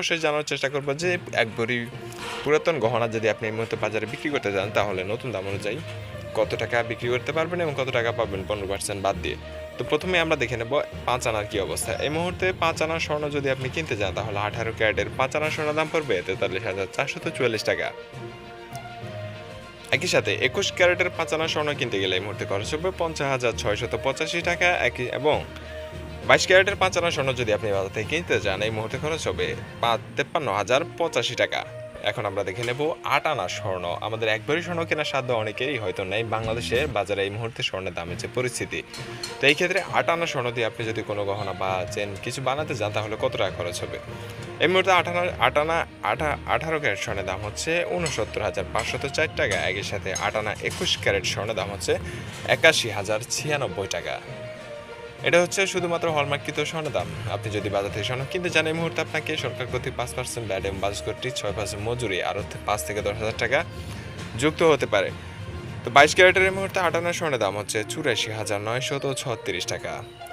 সর্বশেষ জানার চেষ্টা করব যে এক ভরি পুরাতন গহনা যদি আপনি এই মুহূর্তে বাজারে বিক্রি করতে যান, তাহলে নতুন দাম অনুযায়ী কত টাকা বিক্রি করতে পারবেন এবং কত টাকা পাবেন পনেরো পার্সেন্ট বাদ দিয়ে। তো প্রথমে আমরা দেখে নেব পাঁচ আনার কী অবস্থা। এই মুহূর্তে পাঁচ আনার স্বর্ণ যদি আপনি কিনতে যান, তাহলে আঠারো ক্যারেটের পাঁচ আনার স্বর্ণ দাম পড়বে তেতাল্লিশ হাজার চারশত চুয়াল্লিশ টাকা। একই সাথে একুশ ক্যারেটের পাঁচ আনা স্বর্ণ কিনতে গেলে এই মুহূর্তে খরচ হবে পঞ্চাশ হাজার ছয়শত পঁচাশি টাকা। একই এবং বাইশ ক্যারেটের পাঁচ আনা স্বর্ণ যদি আপনি বাজার থেকে কিনতে যান, এই মুহূর্তে খরচ হবে পাঁচ, তেপ্পান্ন হাজার পঁচাশি টাকা। এখন আমরা দেখে নেব আট আনা স্বর্ণ। আমাদের একবারই স্বর্ণ কেনার সাধ্য অনেকেরই হয়তো নেই। বাংলাদেশের বাজারে এই মুহূর্তে স্বর্ণের দামের যে পরিস্থিতি, তো এই ক্ষেত্রে আট আনা স্বর্ণ দিয়ে আপনি যদি কোনো গহনা বা চেন কিছু বানাতে যান, তাহলে কত টাকা খরচ হবে? এই মুহূর্তে আটানা আটানা আঠা আঠারো ক্যারেট স্বর্ণের দাম হচ্ছে উনসত্তর হাজার পাঁচশত চার টাকা। একই সাথে আটানা একুশ ক্যারেট স্বর্ণের দাম হচ্ছে একাশি হাজার ছিয়ানব্বই টাকা। এটা হচ্ছে শুধুমাত্র হলমার্কিত স্বর্ণের দাম। আপনি যদি বাজার থেকে স্বর্ণ কিনতে চান, এই মুহূর্তে আপনাকে সরকার কর্তৃক পাঁচ পার্সেন্ট ব্যাড এবং বাজাজ কর্তৃক ছয় পার্সেন্ট মজুরি আরও পাঁচ থেকে দশ হাজার টাকা যুক্ত হতে পারে। তো বাইশ ক্যারেটের এই মুহূর্তে আটান্ন স্বর্ণের দাম হচ্ছে চুরাশি হাজার নয়শত ছত্রিশ টাকা।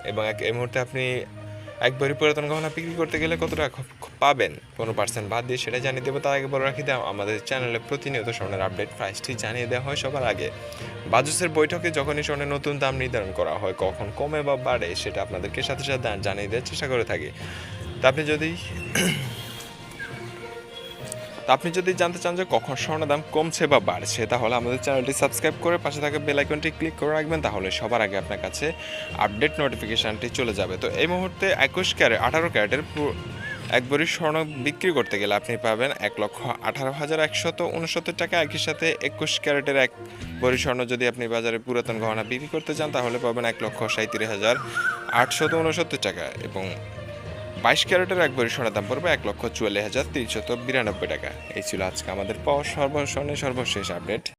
এবং এক এই মুহূর্তে আপনি একবারই পুরাতন গহনা বিক্রি করতে গেলে কতটা পাবেন? কোনো পার্সেন্ট বাদ দিয়ে সেটা জানিয়ে দেবো। তার আগে বলে রাখি আমাদের চ্যানেলে প্রতিনিয়ত স্বর্ণের আপডেট প্রাইসটি জানিয়ে দেওয়া হয় সবার আগে। বাজুসের বৈঠকে যখনই স্বর্ণের নতুন দাম নির্ধারণ করা হয়, কখন কমে বা বাড়ে সেটা আপনাদেরকে সাথে সাথে জানিয়ে দেওয়ার চেষ্টা করে থাকি। তা আপনি যদি তা আপনি যদি জানতে চান যে কখন স্বর্ণের দাম কমছে বা বাড়ছে, তাহলে আমাদের চ্যানেলটি সাবস্ক্রাইব করে পাশে থাকা বেল আইকনটি ক্লিক করে রাখবেন, তাহলে সবার আগে আপনার কাছে আপডেট নোটিফিকেশানটি চলে যাবে। তো এই মুহূর্তে একুশ ক্যারেট আঠারো ক্যারেটের এক একবারই স্বর্ণ বিক্রি করতে গেলে আপনি পাবেন এক লক্ষ আঠারো হাজার একশত উনসত্তর টাকা। একই সাথে একুশ ক্যারেটের এক ভরি স্বর্ণ যদি আপনি বাজারে পুরাতন গহনা বিক্রি করতে চান, তাহলে পাবেন এক লক্ষ সাঁত্রিশ হাজার আটশত উনসত্তর টাকা এবং বাইশ ক্যারেটের এক বড়ি সোনার দাম পড়বে এক লক্ষ চুয়াল্লিশ হাজার তিনশত বিরানব্বই টাকা। এই ছিল আজকে আমাদের পাওয়া সর্বস্বর্ণের সর্বশেষ আপডেট।